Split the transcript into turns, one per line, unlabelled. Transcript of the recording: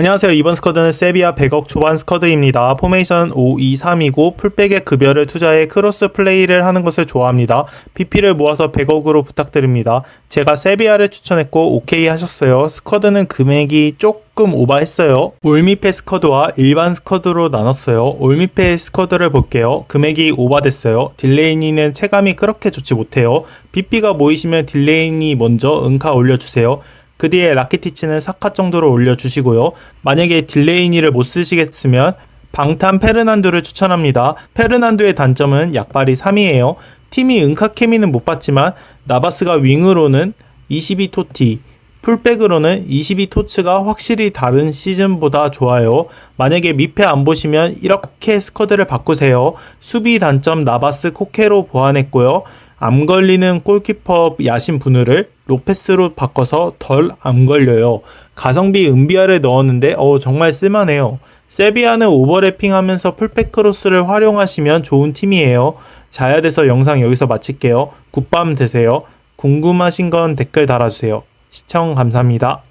안녕하세요. 이번 스쿼드는 세비야 100억 초반 스쿼드입니다. 포메이션 5-2-3이고 풀백에 급여를 투자해 크로스 플레이를 하는 것을 좋아합니다. PP를 모아서 100억으로 부탁드립니다. 제가 세비야를 추천했고 오케이 하셨어요. 스쿼드는 금액이 조금 오바했어요. 올미페 스쿼드와 일반 스쿼드로 나눴어요. 올미페 스쿼드를 볼게요. 금액이 오바됐어요. 딜레이니는 체감이 그렇게 좋지 못해요. PP가 모이시면 딜레이니 먼저 은카 올려주세요. 그 뒤에 라키티치는 사카 정도로 올려주시고요. 만약에 딜레이니를 못 쓰시겠으면 방탄 페르난두를 추천합니다. 페르난두의 단점은 약발이 3이에요. 팀이 은카 케미는 못 봤지만 나바스가 윙으로는 22토티, 풀백으로는 22토츠가 확실히 다른 시즌보다 좋아요. 만약에 미패 안 보시면 이렇게 스쿼드를 바꾸세요. 수비 단점 나바스 코케로 보완했고요. 암 걸리는 골키퍼 야신 분우를 로페스로 바꿔서 덜 암 걸려요. 가성비 은비아를 넣었는데 어 정말 쓸만해요. 세비야는 오버래핑 하면서 풀백 크로스를 활용하시면 좋은 팀이에요. 자야 돼서 영상 여기서 마칠게요. 굿밤 되세요. 궁금하신 건 댓글 달아주세요. 시청 감사합니다.